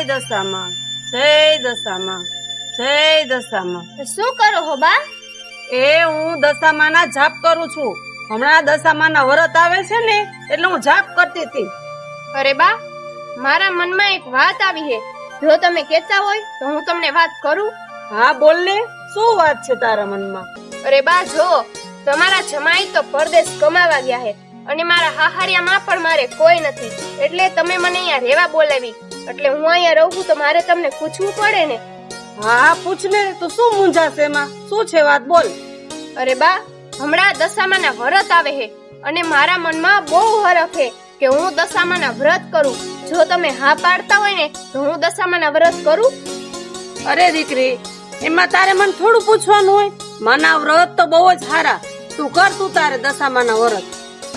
જય દશામાં જય દશામાં જય દશામાં. શું કરો હો બા? એ હું દશામાના જાપ કરું છું. હમણાં દશામાના વ્રત આવે છે ને એટલે હું જાપ કરતી હતી. અરે બા મારા મનમાં એક વાત આવી છે જો તમે કહેતા હોય તો હું તમને વાત કરું. હા બોલ ને શું વાત છે તારા મનમાં? અરે બા જો તમારા જમાઈ તો પરદેશ કમાવા ગયા છે અને મારા હાહારિયામાં પણ મારે કોઈ નથી. એટલે તમે મને અહીંયા રહેવા બોલાવી. એટલે હું અહીંયા રહું તો મારે તમને પૂછવું પડે ને. હા પૂછ ને તો શું મૂંઝાશે એમાં? શું છે વાત? બોલ. અરે બા હમણાં દશામાના વ્રત આવે હે અને મારા મનમાં બહુ હરખ છે કે હું દશામાના વ્રત કરું. જો તમે હા પાડતા હોય ને તો હું દશામાના વ્રત કરું. અરે દીકરી એમાં તારે મને થોડું પૂછવાનું હોય. માના વ્રત તો બહુ જ સારા. તું કર તું તારે દશામાના વ્રત.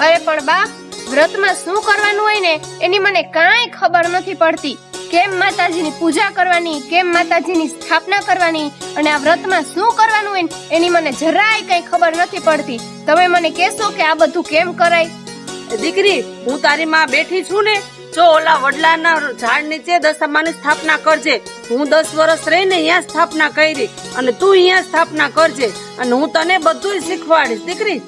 અરે પણ બા વ્રતમાં શું કરવાનું હોય ને એની મને કાંઈ ખબર નથી પડતી. કેમ માતાજીની પૂજા કરવાની કેમ માતાજીની સ્થાપના કરવાની અને આ વ્રતમાં શું કરવાનું હોય ને એની મને જરાય કઈ ખબર નથી પડતી. તમે મને કહેશો કે આ બધું કેમ કરાય? દીકરી હું તારી માં બેઠી છું ને જો ઓલા વડલાના ઝાડ નીચે દશામાની સ્થાપના કરજે. હું દસ વર્ષ રહીને અહીંયા સ્થાપના કરી અને તું અહીંયા સ્થાપના કરજે અને હું તને બધું શીખવાડીશ. દીકરી.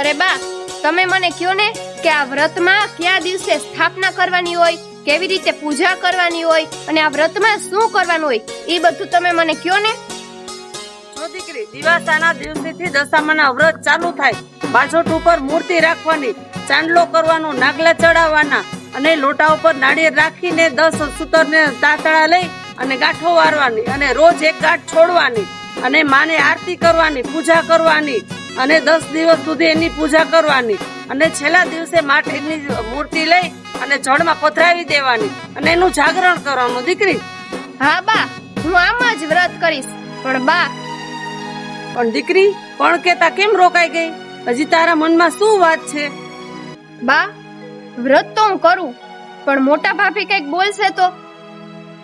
અરે બા તમે મને કયો ને કે આ વ્રતમાં કયા દિવસે સ્થાપના કરવાની હોય, કેવી રીતે પૂજા કરવાની હોય અને આ વ્રતમાં શું કરવાનું હોય, એ બધું તમે મને કયો ને. ચાલુ થાય. બાજોટ ઉપર મૂર્તિ રાખવાની, ચાંદલો કરવાનો, નાગલા ચડાવવાના અને લોટા ઉપર નાળિયેર રાખીને દસ સૂતરને તાતડા લઈ અને ગાંઠો વારવાની અને રોજ એક ગાંઠ છોડવાની અને માને આરતી કરવાની, પૂજા કરવાની. અને દસ દિવસ સુધી એની પૂજા કરવાની. અને છેલ્લા દિવસે માટીની મૂર્તિ લઈ અને જળમાં પધરાવી દેવાની અને એનું જાગરણ કરવાનું. દીકરી? હા બા હું આમ જ વ્રત કરીશ. પણ બા. પણ દીકરી પણ કેતા કેમ રોકાઈ ગઈ? હજી તારા મનમાં શું વાત છે? બા વ્રત તો હું કરું પણ મોટા ભાભી કંઈક બોલશે તો?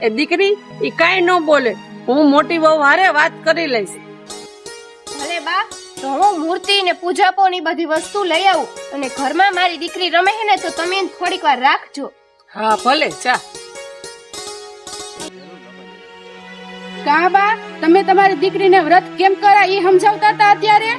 એ દીકરી ઈ કાઈ ન બોલે. હું મોટી વહુ હારે વાત કરી લઈશ. તો હું મૂર્તિ ને પૂજાપો ની બધી વસ્તુ લઈ આવું અને ઘરમાં મારી દીકરી રમે છે ને તો તમે એને થોડીક વાર રાખજો. હા ભલે ચા કા બા? તમે તમારી દીકરીને વ્રત કેમ કરા એ સમજાવતા હતા અત્યારે?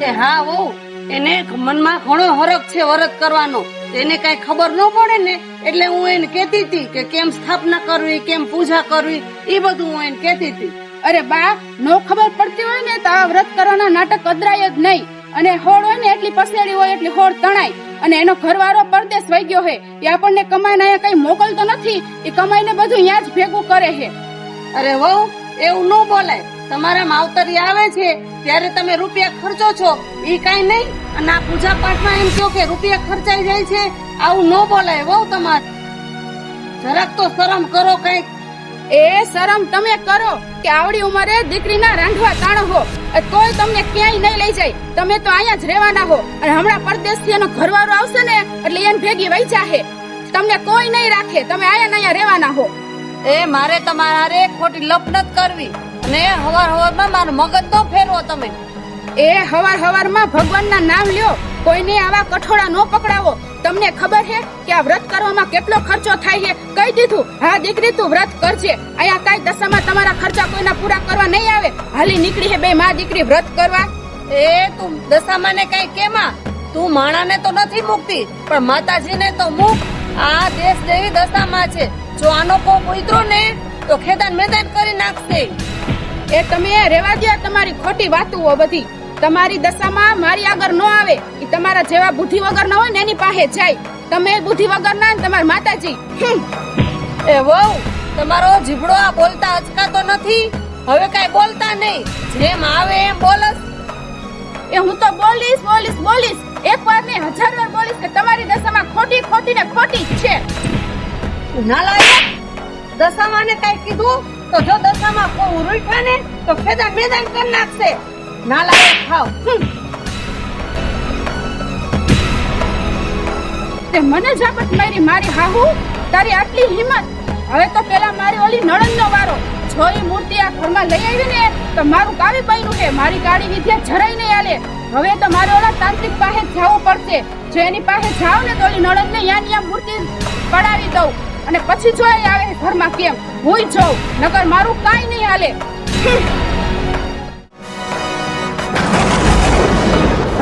એ હા વહુ. એને મનમાં ઘણો હરખ છે વ્રત કરવાનો. એને કઈ ખબર ન પડે ને એટલે હું એને કેતી હતી કે કેમ સ્થાપના કરવી કેમ પૂજા કરવી એ બધું હું એને કેતી હતી. અરે બા, નો ખબર પડતી હોય ને તો આ વ્રત કરવાના નાટક અદરાય જ નહીં. અને હોળ હોય ને એટલી પસેડી હોય, એટલી હોળ તણાય. અને એનો ઘરવાળો પરદેશ વહી ગયો હે, એ આપણને કમાઈને અહીંયા કઈ મોકલતો નથી. એ કમાઈને બધું અહીંયા જ ભેગું કરે છે અરે વહુ, એવું ન બોલાય તમારા માવતરી આવે છે, ત્યારે તમે રૂપિયા ખર્ચો છો. એ કઈ નહીં. અને આ પૂજા પાઠમાં એમ કહો કે રૂપિયા ખર્ચાઈ જાય છે, આવું ન બોલાય વહુ તમારે. જરાક તો શરમ કરો કંઈક. એ શરમ તમે કરો કે આવડી ઉંમરે દીકરીના રાંધવા તાણો હો. કોઈ તમને ક્યાંય નહીં લઈ જાય. તમે તો અહીંયા જ રહેવાના હો. અને હમણાં પરદેશથી એનો ઘરવાળો આવશે ને, એટલે એને ભેગી વહી જાહે. તમને કોઈ નહીં રાખે. તમે અહીંયા ને અહીંયા રહેવાના હો. એ મારે તમારે ખોટી લપનત કરવી. અને હવાર હવારમાં મારો મગજ તો ફેરવો તમે. એ હવાર હવારમાં ભગવાનના નામ લ્યો. કોઈને આવા કઠોળા નો પકડાવો. તમને ખબર છે કે આ વ્રત કરવામાં કેટલો ખર્ચો થાય છે? કહી દીધું હા દીકરી તું વ્રત કરજે. અહીંયા કાંઈ દશામાં તમારા ખર્ચા કોઈના પૂરા કરવા નહીં આવે. હાલી નીકળી છે બે માં દીકરી વ્રત કરવા. એ તું દશામાં ને કઈ કેમાં તું માણાને તો નથી મૂકતી પણ માતાજીને તો મૂક. આ દેશ દેવી દશામાં છે. જો આનો કોપ ઉતરો ને તો ખેદાન મેદાન કરી નાખશે. એ તમે રેવા દો તમારી ખોટી વાતો બધી. તમારી દશામાં મારી આગળ ન આવે એ તમારા જેવા બુદ્ધિ વગર ન હોય ને એની પાસે જાય. તમે બુદ્ધિ વગર ના તમારા માતાજી. એ વહુ તમારો જીભડો આ બોલતા અચકાતો નથી. હવે કઈ બોલતા નહીં. જેમ આવે એમ બોલસ. એ હું તો બોલીશ બોલીશ બોલીશ. એક વાર ને હજાર વાર બોલીશ કે તમારી દશામાં ખોટી ખોટી ને ખોટી જ છે. દશામાં ને કઈ કીધું? તો જો દશામાં કોઈ ઉરુઠા ને તો ફેદા મેદાન કરી નાખશે. હમ. તે મને ઝાપટ મારી મારી હાહુ, તારી આટલી હિંમત. હવે તો પેલા મારી ઓલી નણંદ નો વારો. જો મૂર્તિ આ ઘરમાં લઈ આવી ને, તો મારું કાવી બન્યું કે મારી ગાડી વિદ્યા જરાય નહીં આલે હવે તો મારે ઓલા તાંત્રિક પાસે જવું પડશે. જો એની પાસે જાવ ને, તો ઓલી ને યા યા મૂર્તિ પડાવી દઉં. અને પછી જો એ આવે ઘરમાં કેમ? હું જોઉં. નકર મારું કાંઈ નહીં હાલે.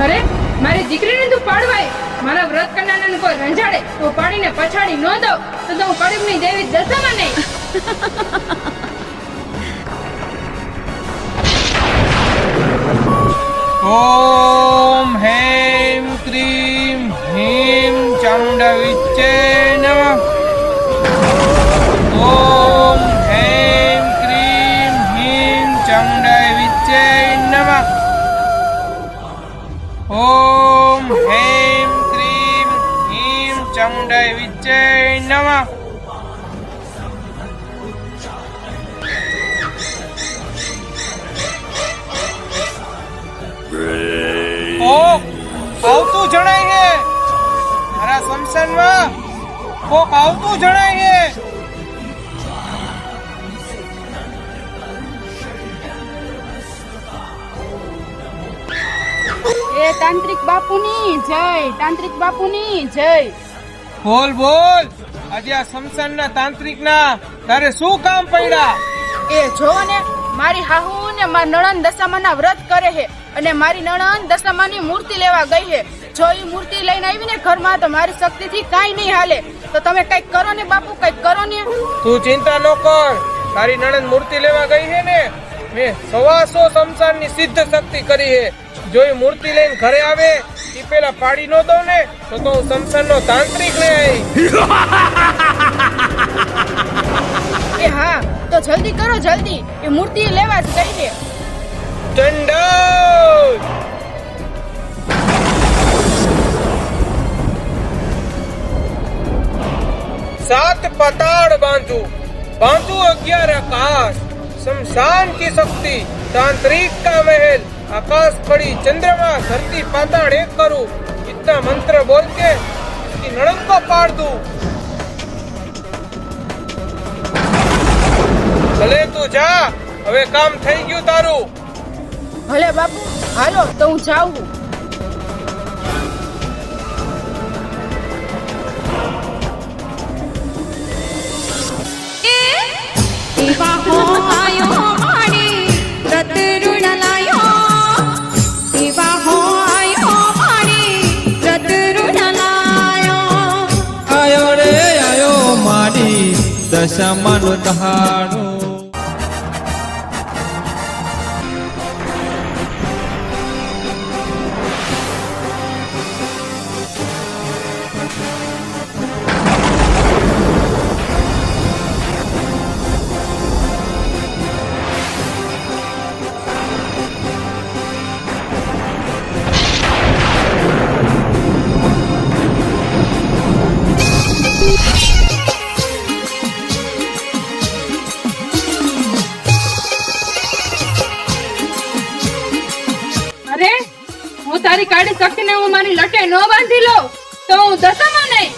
અરે, મારી દીકરીને તું પાડવાય. મારા વ્રત કરનારાને કોઈ રંજાડે, તો પાડીને પછાડી ન દઉં. તો તો હું કડુકની દેવી દશામાં નહીં. ઓમ હેમ ક્રીમ હેમ ચામુંડા વિચે ઓમ ઓમ હેમ ક્રીમ હિમ ચામુંડાય વિજય નમઃ ઓ આવતું જણાય છે. મારા શમશાનમાં કોક આવતું જણાય છે. એ તાંત્રિક બાપુની જય. તાંત્રિક બાપુની જય. બોલ બોલ. આજે આ સમસનના તાંત્રિકના તારે શું કામ પડ્યા? એ જો ને મારી હાહુ ને માર નણંદ દશામાના વ્રત કરે છે અને મારી નણંદ દશામાની મૂર્તિ લેવા ગઈ હે જો એ મૂર્તિ લઈને આવી ને ઘરમાં તો મારી શક્તિથી કાંઈ નહીં હાલે. તો તમે કંઈક કરો ને બાપુ કંઈક કરો ને. તું ચિંતા ન કર. તારી નણંદ મૂર્તિ લેવા ગઈ છે ને મેં સવાસો સમસાનની સિદ્ધ શક્તિ કરી હે. જો એ મૂર્તિ લઈને ઘરે આવે એ પેલા પાડી નો દઉં ને તો તો હું સમસાનનો તાંત્રિક લઈ એ હા તો જલ્દી કરો જલ્દી. એ મૂર્તિ લેવા જ કહી દે. દંડ સાત પતાળ બાંધું. બાંધું અગિયાર આકાશ. शमशान की शक्ति तांत्रिक का महल आकाश पड़ी चंद्रमा धरती पाताड़ एक करूं इतना मंत्र बोल के इसकी नड़क को पाड़ दूं ભલે તું જા હવે કામ થઈ ગયું તારું ભલે બાપુ હાલો તો હું જાઉં සමනුදහා અરે, હું તારી કાળી શક્તિને હું મારી લટે ન બાંધી લઉં, તો હું દશામાં નહીં.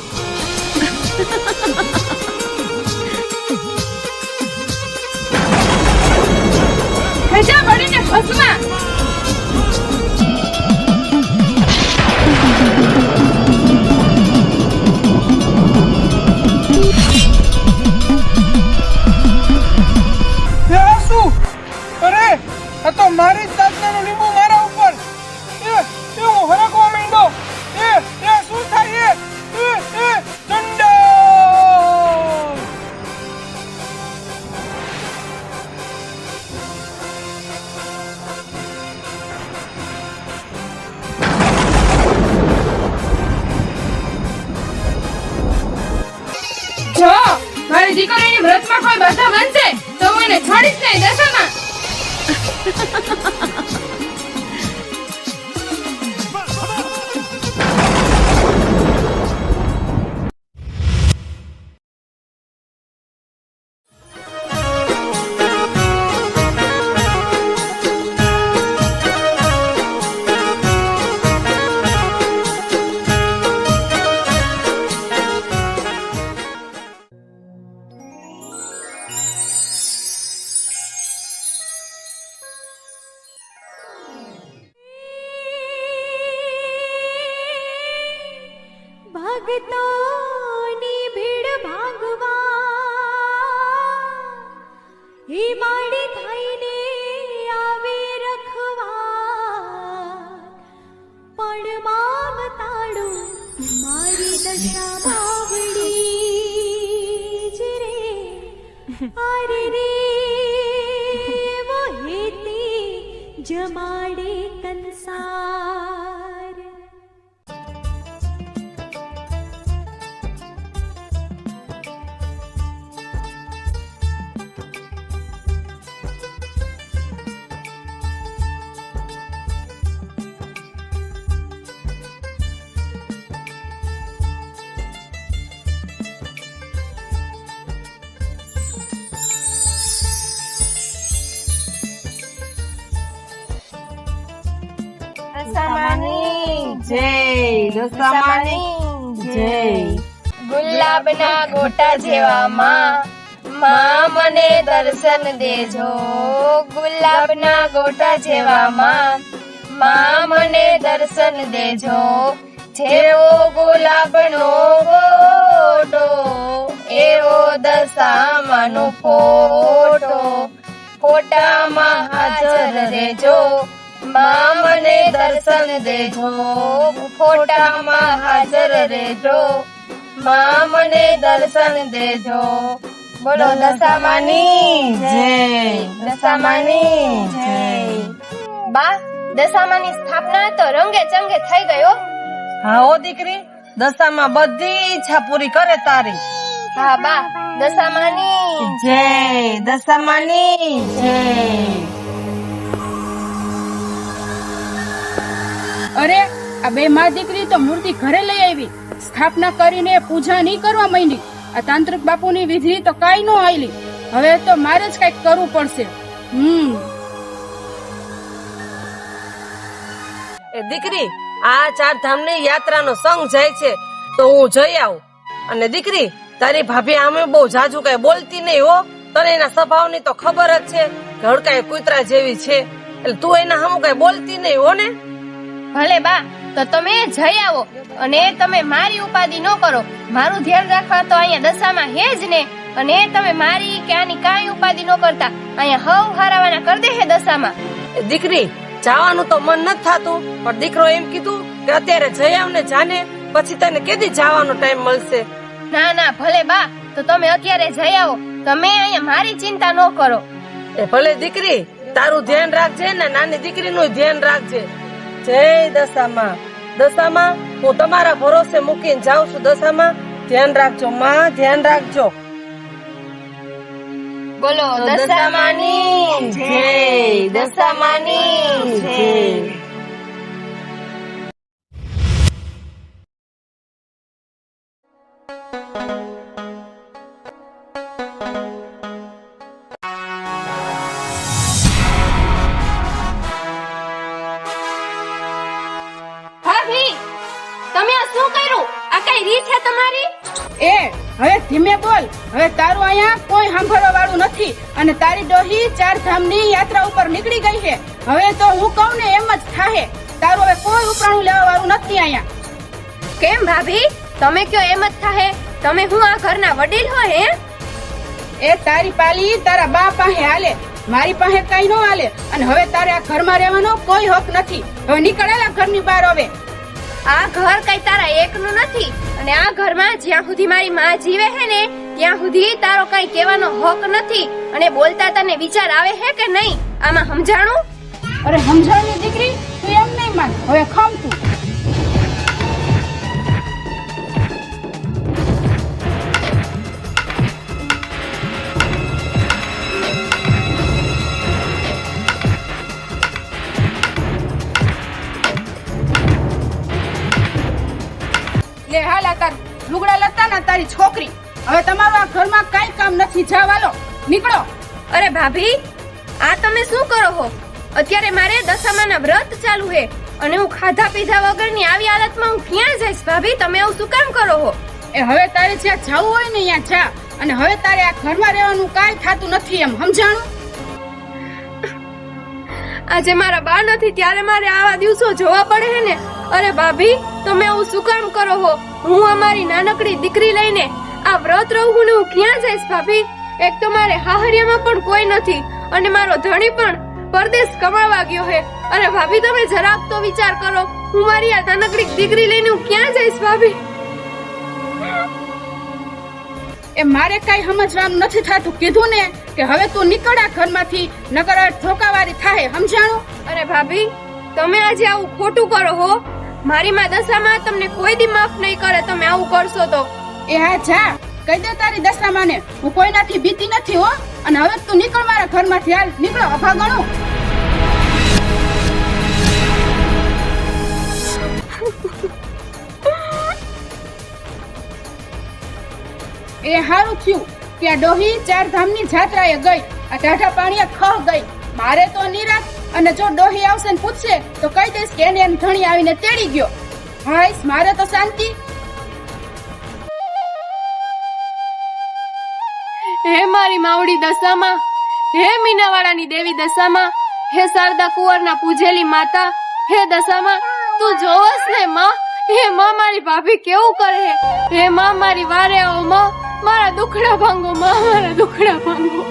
ખેંચા પડીને તો મારી જો મારી દીકરીની વ્રતમાં કોઈ બાધા બનશે તો હું એને છોડીશ નહીં દશામાં. ah, ગુલાબના ગોટા જેવા માં માં મને દર્શન દેજો. ગુલાબના ગોટા જેવા માં માં મને દર્શન દેજો. જેવો ગુલાબનો ગોટો એવો દશામાનો ફોટો. ફોટામાં હાજર રહેજો. માં મને દર્શન દેજો ફોટામાં હાજર રહેજો. માં મને દર્શન દેજો. બોલો દશામાની જય દશામાની જય. બા દશામાની સ્થાપના તો રંગે ચંગે થઈ ગયો હા ઓ દીકરી દશામાં બધી ઈચ્છા પૂરી કરે તારી. હા બા દશામાની જય દશામાની જય. અરે આ બે માં દીકરી તો મૂર્તિ ઘરે લઈ આવી. સ્થાપના કરીને પૂજા નહીં કરવા માંડી. આ તાંત્રિક બાપુની વિધિ તો કાઈ નો આયલી હવે તો મારે જ કંઈક કરવું પડશે. હમ. દીકરી, આ ચાર ધામની યાત્રાનો સંઘ જાય છે, તો હું જઈ આવું. અને દીકરી, તારી ભાભી આમે બહુ જાજુ કઈ બોલતી નહીં હો. તને એના સ્વભાવની તો ખબર જ છે. હડકાઈ કૂતરા જેવી છે. એટલે તું એના હમ કઈ બોલતી નહીં હો ને? ભલે બા તો તમે જઈ આવો અને તમે મારી ઉપાધિ ન કરો. મારું ધ્યાન રાખવા તો અહીંયા દશામાં હે જ ને. અને તમે મારી કે આની કાંઈ ઉપાધિ ન કરતા. અહીંયા હવ હારાવાના કર દે હે દશામાં. દીકરી જવાનું તો મન નથી થાતું પણ દીકરો એમ કીધું કે અત્યારે જઈ આવ ને જાને પછી તને કેદી જવાનો ટાઈમ મળશે? ના ના ભલે બા તો તમે અત્યારે જઈ આવો. તમે અહીંયા મારી ચિંતા ન કરો. એ ભલે દીકરી તારું ધ્યાન રાખજે ને નાની દીકરીનું ધ્યાન રાખજે. જય દશામાં. દશામાં હું તમારા ભરોસે મૂકીને જાઉં છું દશામાં. ધ્યાન રાખજો માં ધ્યાન રાખજો. બોલો દશામાની જય દશામાની જય. કોઈ સાંભળવા વાળું નથી. અને તારી ડોહી ચાર ધામની યાત્રા ઉપર નીકળી ગઈ છે. હવે તો હું કહું ને એમ જ થાહે. તારું હવે કોઈ ઉપરાણું લેવા વાળું નથી અહીંયા. કેમ ભાભી? તમે કયો એમ જ થાહે? તમે હું આ ઘરના વડીલ હો હે? એ તારી પાલી તારા બા પાસે હાલે. મારી પાસે કઈ નો હાલે. અને હવે તારે આ ઘરમાં રહેવાનો કોઈ હક નથી. હવે નીકળેલા ઘરની બહાર હવે. આ ઘર કઈ તારા એકનું નથી. અને આ ઘરમાં જ્યાં સુધી મારી માં જીવે હે ને ત્યાં સુધી તારો કઈ કહેવાનો હક નથી. અને બોલતા તને વિચાર આવે હે કે નહીં? આમાં સમજાણું? અરે સમજાવની દીકરી, તું એમ નહીં માન. હવે ખમ તું. લે હાલ તાર લુગડા લતા ના તારી છોકરી. હવે તમારું આ ઘરમાં કઈ કામ નથી. જવાલો નીકળો. અરે ભાભી આ તમે શું કરો હો? અત્યારે મારે દશામાના વ્રત ચાલુ હે અને હું ખાધા પીધા વગરની આવી હાલતમાં હું ક્યાં જઈશ ભાભી? તમે આવું શું કામ કરો હો? એ હવે તારે જ્યાં જવું હોય ને ત્યાં જા. અને હવે તારે આ ઘરમાં રહેવાનું કાંઈ થતું નથી એમ સમજાણું? આજે મારા બા નથી ત્યારે મારે આવા દિવસો જોવા પડે હે ને? અરે ભાભી તમે આવું શું કામ કરો હો? હું અમારી નાનકડી દીકરી લઈને આ વ્રત રહું ને હું ક્યાં જઈશ ભાભી? એક તો મારે હાહરિયામાં પણ કોઈ નથી અને મારો ધણી પણ પરદેશ કમાવા ગયો હે અરે ભાભી તમે જરાક તો વિચાર કરો હું મારી આ નાનકડી દીકરી લઈને હું ક્યાં જઈશ ભાભી? એ મારે કઈ સમજવાનું નથી થતું. કીધું ને કે હવે તું નીકળ આ ઘરમાંથી નગર આ ધોકાવાળી થાય સમજાણું? અરે ભાભી તમે આજે આવું ખોટું કરો હો. મારી માં દશામાં તમને કોઈ દી માફ નહીં કરે તમે આવું કરશો તો. એ હા, જા. કહી દે તારી દશામાને હું કોઈનાથી બીતી નથી, હો. અને હવે તું નીકળ મારા ઘરમાંથી. હાલ, નીકળો, અભાગણું. એ હારું થયું કે આ ડોહી ચાર ધામની જાત્રાએ ગઈ. આ ટાઢા પાણીએ ખહ ગઈ. મારે તો નિરાશ. અને જો ડોહી આવશે ને પૂછશે, તો કહી દઈશ કે એને ધણી આવીને તેડી ગયો. હાઈસ મારે તો શાંતિ. હે મારી માવડી દશામાં, હે મીનાવાળાની દેવી દશામાં, હે શારદા કુંવરના પૂજેલી માતા, હે દશામાં, તું જોવસ ને માં, હે માં મારી ભાભી કેવું કરે? હે માં મારી વારે આવો માં મારા દુખડા ભાંગો, માં મારા દુખડા ભાંગો.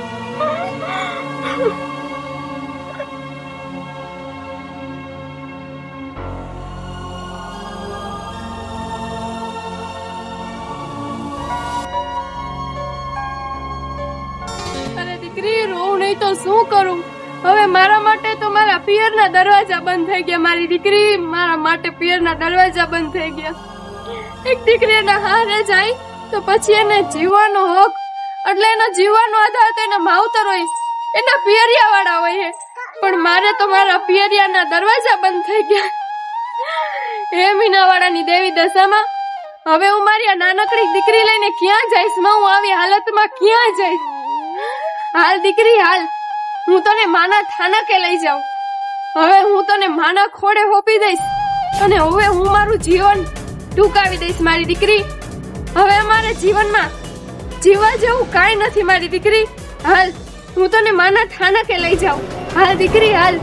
તો શું કરું? હવે મારા માટે તો મારા પિયરના દરવાજા બંધ થઈ ગયા. મારી દીકરી મારા માટે પિયરના દરવાજા બંધ થઈ ગયા. એક દીકરી એના હારે જાય તો પછી એને જીવવાનો હક, એટલે એનો જીવવાનો આધાર તો એના માવતર હોય. એના પિયરિયા વાળા હોય. પણ મારે તો મારા પિયરિયાના દરવાજા બંધ થઈ ગયા. હે મીનાવાળાની દેવી દશામાં, હવે હું મારી આ નાનકડી દીકરી લઈને ક્યાં જઈશ? હું આવી હાલતમાં ક્યાં જઈશ? હાલ દીકરી, હાલ. હું તને માના થાનકે લઈ જાઉં. હવે હું તને માના ખોડે હોપી દઈશ અને હવે હું મારું જીવન ટૂંકાવી દઈશ મારી દીકરી. હવે મારા જીવનમાં જીવવા જેવું કાંઈ નથી મારી દીકરી. હાલ, હું તને માના થાનકે લઈ જાઉં. હાલ દીકરી, હાલ.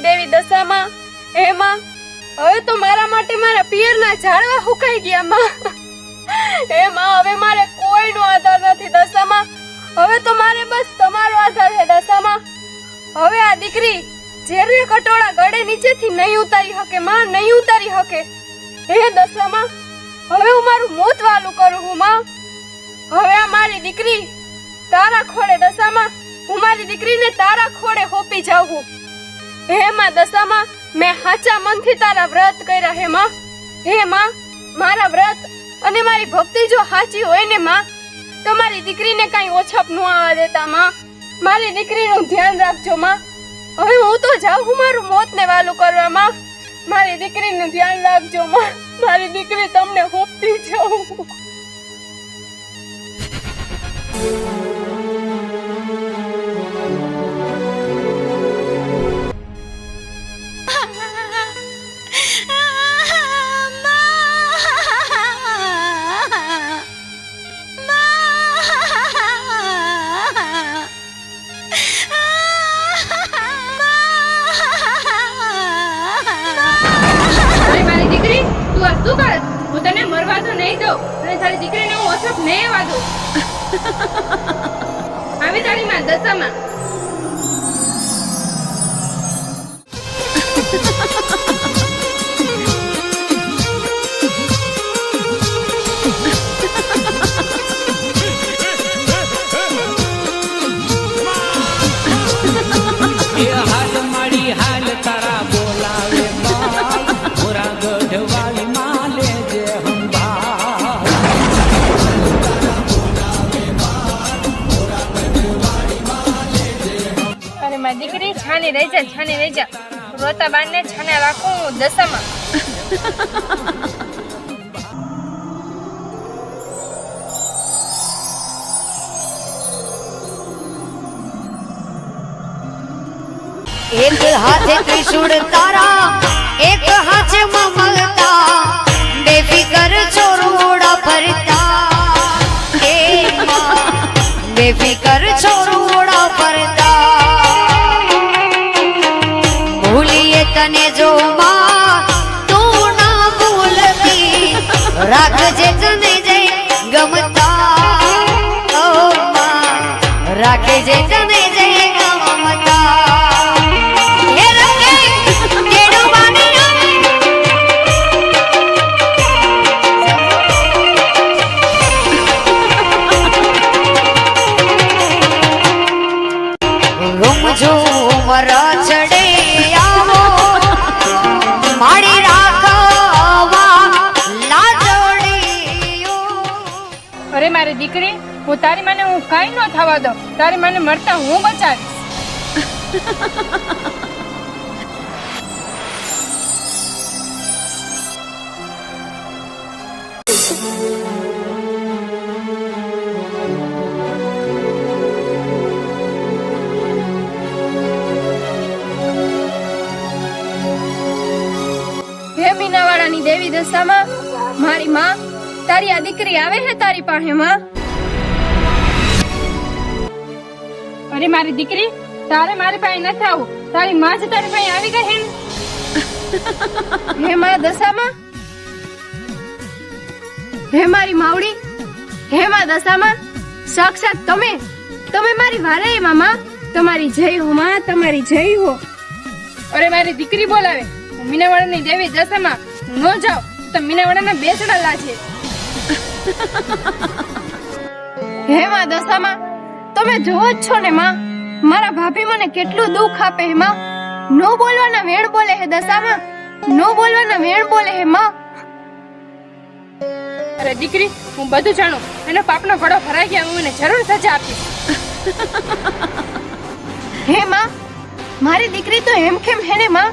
મીનાવાળાની દેવી દશામાં. હે માં હવે તો મારા માટે મારા પિયરના ઝાડવા હુકાઈ ગયા, માં. હે માં હવે મારે કોઈનો આધાર નથી દશામાં. હવે તો મારે બસ તમારો આધાર છે દશામાં. હવે આ દીકરી ઝેરને કટોળા ગળે નીચેથી નહીં ઉતારી શકે, માં, નહીં ઉતારી શકે. હે દશામાં, હવે હું મારું મોત વાલું કરું હું માં. હવે આ મારી દીકરી તારા ખોળે દશામાં, હું મારી દીકરીને તારા ખોળે હોપી જાઉં. હે માં દશામાં, મેં સાચા મનથી તારા વ્રત કર્યા હે માં. હે માં, મારા વ્રત અને મારી ભક્તિ જો સાચી હોય ને માં તો મારી દીકરીને કાંઈ ઓછપ ન આવવા દેતા માં. મારી દીકરીનું ધ્યાન રાખજો માં. હવે હું તો જાઉં હું મારું મોત ને વાલું કરવા માં. મારી દીકરીનું ધ્યાન રાખજો માં. મારી દીકરી તમને હોપતી જાઉં. તારી દીકરીને હું વોટ્સઅપ નહીં દઉં. આવી તારી માં દશામાં. એ છાની રહી જા છાની રહી જા રોતા બાને છાના રાખું, હું દશામાં. એક હાથે ત્રિશુળ તારા તારી મને હું કાંઈ ન થવા દઉં. તારી મને મરતા હું બચાવીશ. હે દેવી દશામાં મારી માં, તારી આ દીકરી આવે છે તારી પાસે માં અરે મારી દીકરી તારે મારી પાસે નથી આવું તારી માં જ તારી પાસે આવી ગઈ હે માં દશામાં? હે મારી માવડી? હે માં દશામાં? સાક્ષાત તમે તમે મારી વારે મામા. તમારી જય હો માં તમારી જય હો. અરે મારી દીકરી બોલાવે. હું મીનાવાળાની દેવી દશામાં. ન જાઉં તો મીનાવાળાના બેસડા લાજે. હે માં દશામાં? તમે જોવો જ છો ને માં. મારા ભાભી મને કેટલું દુઃખ આપે હે માં. નો બોલવાના વેણ બોલે હે દશામાં. નો બોલવાના વેણ બોલે હે માં. અરે દીકરી હું બધું જાણું. એનો પાપનો ઘડો ભરાઈ ગયા હું એને જરૂર સજા આપીશ હે માં મારી દીકરી તો એમ કેમ હે ને માં?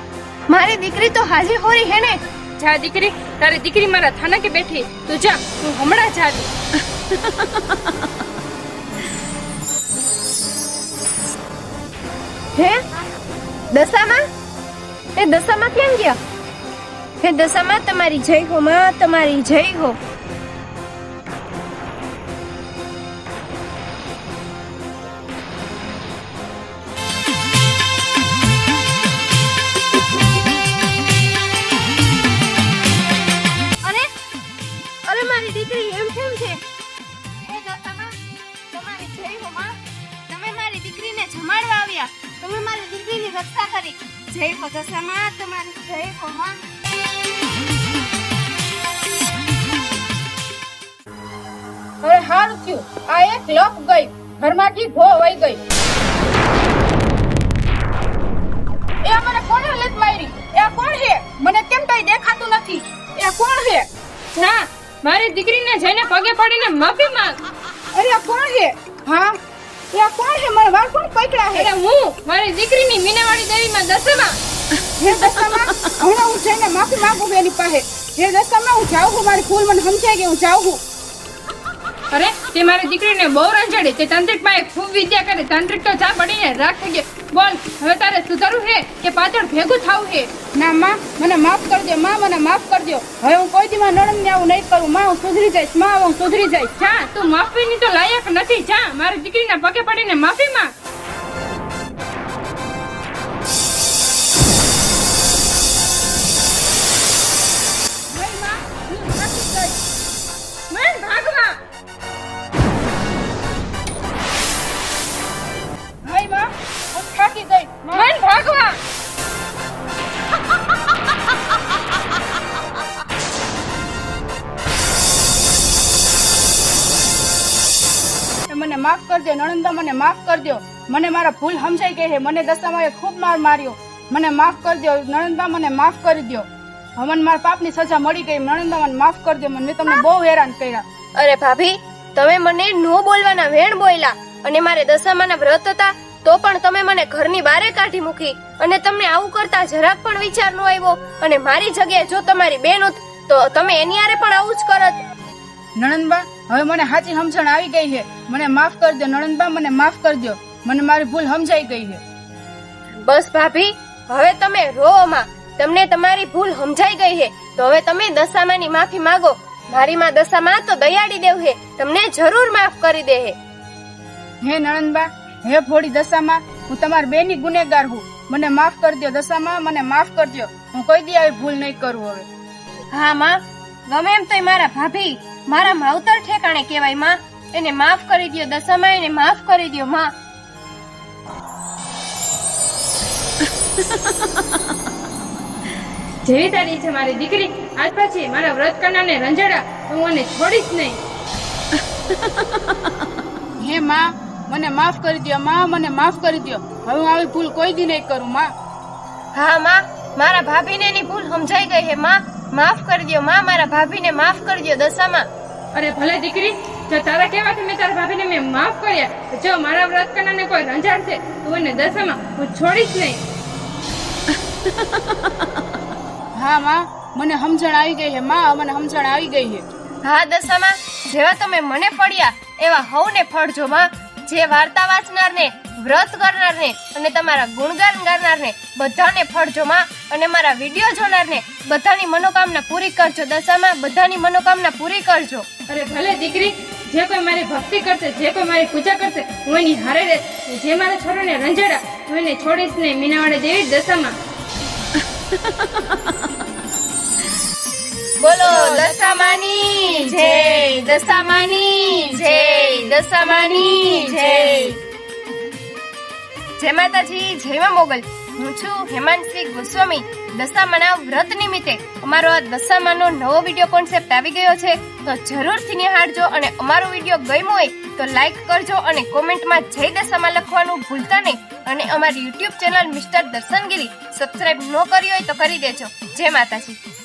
મારી દીકરી તો હાજી હોરી હે ને. જા દીકરી તારી દીકરી મારા થાના કે બેઠી. તું જા હું હમણાં જ. હે? દશામાં? એ દશામાં કેમ ગયા? હે દશામાં તમારી જય હો, માં તમારી જય હો. અરે અરે મારી દીકરી એમ કેમ છે? જમાડવા આવ્યા. તમે મારી દીકરીની રક્ષા કરી. જય દશામાં તમારી જય હો માં હવે હારું થયું. આ એક લપ ગઈ. ઘરમાંથી ભો વહી ગઈ. એ મને કોણે લત મારી? એ કોણ છે? મને કેમ કઈ દેખાતું નથી. એ કોણ છે? ના મારી દીકરીને જઈને પગે પડીને માફી માંગ. અરે આ કોણ છે? હા? એ કોણ છે? મારા વાળ કોણ પકડ્યા છે અરે હું? મારી દીકરીની મીનાવાળી દેવીમાં દસમાં હે દશામાં હમણાં હું જઈને માફી માંગુ બેની એની પાસે. હે દશામાં હું જાઉં છું મારી ભૂલ મને સમજાય કે હું જાઉં છું. અરે તે મારી દીકરીને બહુ રંજાડી. તે તાંત્રિક પાસે ખૂબ વિદ્યા કરે. તાંત્રિક તો ચા પડીને રાખ થઈ ગયો બોલ હવે તારે સુધારવું છે કે પાછળ ભેગું થવું છે? ના માં મને માફ કરજો દો. માં મને માફ કરજો હવે હું કોઈ દી માં નણંદ ને આવું નહીં કરું. માં હું સુધરી જઈશ. માં હું સુધરી જઈશ. જા તું માફીની તો લાયક નથી. જા મારી દીકરીના પગે પડીને માફી માંગ. મને દો મને મારા ભૂલ સમજાઈ ગઈ છે. મને દશામાએ ખૂબ માર માર્યો. મને માફ કરજો નણંદા મને માફ કરી દો હમન મને મારા પાપની સજા મળી ગઈ. નણંદા મને માફ કરજો મને તમને બહુ હેરાન કર્યા. અરે ભાભી તમે મને નો બોલવાના વેણ બોલ્યા અને મારે દશામાના વ્રત હતા તો પણ તમે મને ઘરની બારે કાઢી મૂકી. અને તમને આવું કરતા જરાક પણ વિચાર ન આવ્યો. અને મારી જગ્યાએ જો તમારી બેન હોત તો તમે એની હારે પણ આવું જ કરત. નણંદબા હવે મને સાચી સમજણ આવી ગઈ છે. મને માફ કરજો દો નણંદબા મને માફ કરજો. દો મને મારી ભૂલ સમજાઈ ગઈ છે. બસ ભાભી હવે તમે રો માં તમને તમારી ભૂલ સમજાઈ ગઈ છે. તો હવે તમે દશામાની માફી માંગો. મારી માં દશામાં તો દયાળી દેવ હે તમને જરૂર માફ કરી દે હે હે નણંદબા હે ફોડી દશામાં હું તમારી બેની ગુનેગાર હું મને માફ કરજો દો દશામાં મને માફ કરજો. દો હું કોઈ દી આવી ભૂલ નહીં કરું હવે. હા માં. ગમે એમ તોય મારા ભાભી મારા માવતર ઠેકાણે કહેવાયમાં. એને માફ કરી દ્યો દશામાં એને માફ કરી દ્યો માં. જેવી તારી છે મારી દીકરી આજ પછી મારા વ્રત કરનારને રંજાડા હું મને છોડીશ નહીં. હે માં મને માફ કરી દો માં મને માફ કરી દો હવે હું આવી ભૂલ કોઈ દી નહીં કરું માં. હા માં મારા ભાભીને એની ભૂલ સમજાઈ ગઈ હે માં. માફ કરી દ્યો માં મારા ભાભીને માફ કરી દ્યો દશામાં. અરે ભલે દીકરી જો તારા કહેવાથી મેં તારા ભાભીને મેં માફ કર્યા જો મારા વ્રત કરનારને કોઈ રંજાડશે તો એને દશામાં હું છોડીશ નહીં. હા માં મને સમજણ આવી ગઈ છે માં મને સમજણ આવી ગઈ છે હા દશામાં જેવા તમે મને ફળ્યા એવા હવને ફળજો માં. જે વાર્તા વાંચનારને વ્રત કરનારને અને તમારા ગુણગાન ગાનારને બધાને ફળજોમાં અને મારા વીડિયો જોનારને બધાની મનોકામના પૂરી કરજો દશામાં બધાની મનોકામના પૂરી કરજો. અરે ભલે દીકરી જે કોઈ મારી ભક્તિ કરશે જે કોઈ મારી પૂજા કરશે હું એની હારે રહે જે મારા છોરોને રંજાડા હું એને છોડીશ નહીં મીનાવાડે દેવી દશામાં. બોલો દશામાની જય દશામાની જય દશામાની જય જય માતાજી જય મા મોગલ. હું છું હેમાંશી ગોસ્વામી. દશામાના વ્રત નિમિત્તે અમારો આ દશામાનો નવો વીડિયો કોન્સેપ્ટ આવી ગયો છે. તો જરૂરથી નિહાળજો અને અમારો વીડિયો ગમ્યો હોય તો લાઈક કરજો અને કોમેન્ટમાં જય દશામાં લખવાનું ભૂલતા નહીં. અને અમારી YouTube channel mister Darshangiri subscribe ન કરી હોય તો કરી દેજો. જય માતાજી.